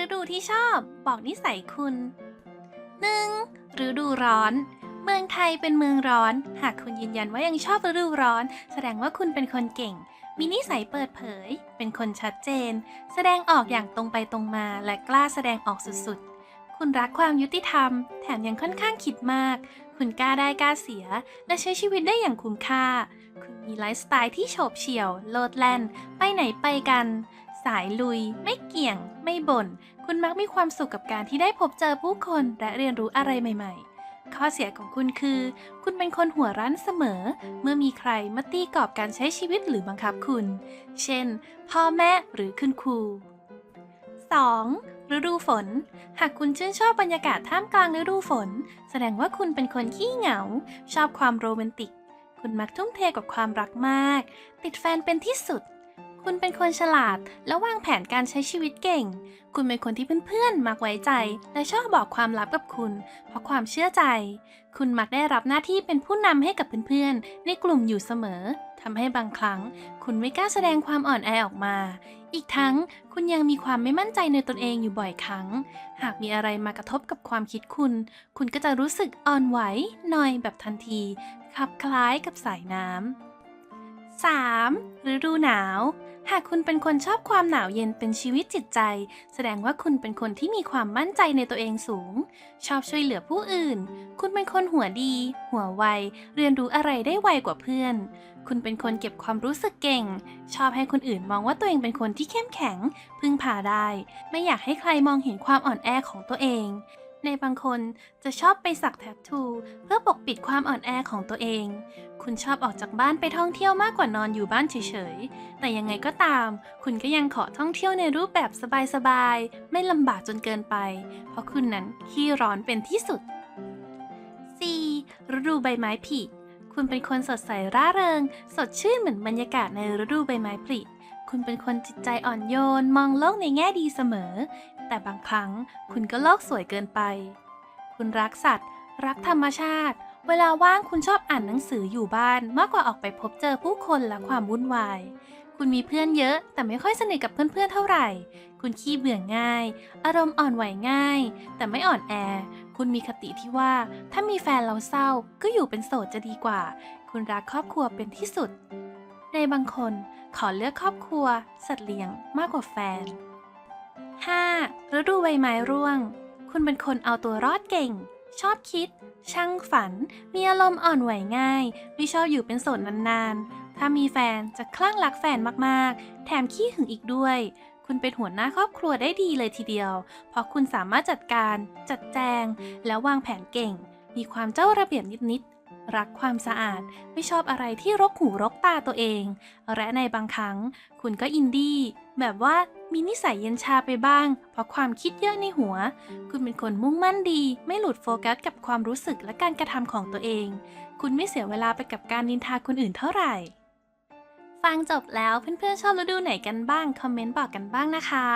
ฤดูที่ชอบ บอกนิสัยคุณ 1. ฤดูร้อน เมืองไทยเป็นเมืองร้อน หากคุณยืนยันว่ายังชอบฤดูร้อน แสดงว่าคุณเป็นคนเก่ง มีนิสัยเปิดเผย เป็นคนชัดเจน แสดงออกอย่างตรงไปตรงมาและกล้าแสดงออกสุดๆ คุณรักความยุติธรรม แถมยังค่อนข้างคิดมาก คุณกล้าได้กล้าเสีย และใช้ชีวิตได้อย่างคุ้มค่า คุณมีไลฟ์สไตล์ที่โฉบเฉี่ยว โลดแล่น ไปไหนไปกัน สายลุย ไม่เกี่ยง ไม่บ่น คุณมักมีความสุขกับการที่ได้พบเจอผู้คนและเรียนรู้อะไรใหม่ ๆ ข้อเสียของคุณคือ คุณเป็นคนหัวรั้นเสมอ เมื่อมีใครมาตีกรอบการใช้ชีวิตหรือบังคับคุณ เช่น พ่อแม่หรือคุณครู 2. ฤดูฝน หากคุณชื่นชอบบรรยากาศท่ามกลางฤดูฝน แสดงว่าคุณเป็นคนขี้เหงา ชอบความโรแมนติก คุณมักทุ่มเทกับความรักมาก ติดแฟนเป็นที่สุด คุณเป็นคนฉลาด และวางแผนการใช้ชีวิตเก่ง คุณเป็นคนที่เพื่อนๆ มักไว้ใจ และชอบบอกความลับกับคุณ เพราะความเชื่อใจ คุณมักได้รับหน้าที่เป็นผู้นำให้กับเพื่อนๆ ในกลุ่มอยู่เสมอทำให้บางครั้ง คุณไม่กล้าแสดงความอ่อนแอออกมา อีกทั้งคุณยังมีความไม่มั่นใจในตนเองอยู่บ่อยครั้ง หากมีอะไรมากระทบกับความคิดคุณ คุณก็จะรู้สึกอ่อนไหวหน่อยแบบทันทีคลับคล้ายกับสายน้ำ 3. ฤดูหนาว หากคุณเป็นคนชอบความหนาวเย็นเป็นชีวิตจิตใจ แสดงว่าคุณเป็นคนที่มีความมั่นใจในตัวเองสูง ชอบช่วยเหลือผู้อื่น คุณเป็นคนหัวดี หัวไว เรียนรู้อะไรได้ไวกว่าเพื่อน คุณเป็นคนเก็บความรู้สึกเก่ง ชอบให้คนอื่นมองว่าตัวเองเป็นคนที่เข้มแข็ง พึ่งพาได้ ไม่อยากให้ใครมองเห็นความอ่อนแอของตัวเองในบางคนจะชอบไปสักแทททูเพื่อปกปิดความอ่อนแอของตัวเอง คุณชอบออกจากบ้านไปท่องเที่ยวมากกว่านอนอยู่บ้านเฉยๆ แต่ยังไงก็ตาม คุณก็ยังขอท่องเที่ยวในรูปแบบสบายๆ ไม่ลำบากจนเกินไป เพราะคุณนั้นขี้ร้อนเป็นที่สุด 4. ฤดูใบไม้ผลิคุณเป็นคนสดใสร่าเริง สดชื่นเหมือนบรรยากาศในฤดูใบไม้ผลิคุณเป็นคนจิตใจอ่อนโยน มองโลกในแง่ดีเสมอ แต่บางครั้งคุณก็โลกสวยเกินไป คุณรักสัตว์ รักธรรมชาติ เวลาว่างคุณชอบอ่านหนังสืออยู่บ้านมากกว่าออกไปพบเจอผู้คนและความวุ่นวาย คุณมีเพื่อนเยอะแต่ไม่ค่อยสนิทกับเพื่อนๆเท่าไหร่ คุณขี้เบื่อง่าย อารมณ์อ่อนไหวง่าย แต่ไม่อ่อนแอ คุณมีคติที่ว่า ถ้ามีแฟนเราเศร้าก็อยู่เป็นโสดจะดีกว่า คุณรักครอบครัวเป็นที่สุด ในบางคนขอเลือกครอบครัว สัตว์เลี้ยงมากกว่าแฟน 5. ฤดูใบไม้ร่วง คุณเป็นคนเอาตัวรอดเก่ง ชอบคิด ช่างฝัน มีอารมณ์อ่อนไหวง่าย ไม่ชอบอยู่เป็นโสดนานๆ ถ้ามีแฟนจะคลั่งรักแฟนมากๆ แถมขี้หึงอีกด้วย คุณเป็นหัวหน้าครอบครัวได้ดีเลยทีเดียว เพราะคุณสามารถจัดการ จัดแจง แล้ววางแผนเก่ง มีความเจ้าระเบียบนิดๆ รักความสะอาด ไม่ชอบอะไรที่รกหูรกตาตัวเอง และในบางครั้ง คุณก็อินดี้แบบว่า มีนิสัยเย็นชาไปบ้าง เพราะความคิดเยอะในหัว คุณเป็นคนมุ่งมั่นดี ไม่หลุดโฟกัสกับความรู้สึกและการกระทำของตัวเอง คุณไม่เสียเวลาไปกับการนินทาคนอื่นเท่าไหร่ ฟังจบแล้วเพื่อนๆชอบฤดูไหนกันบ้าง คอมเมนต์บอกกันบ้างนะคะ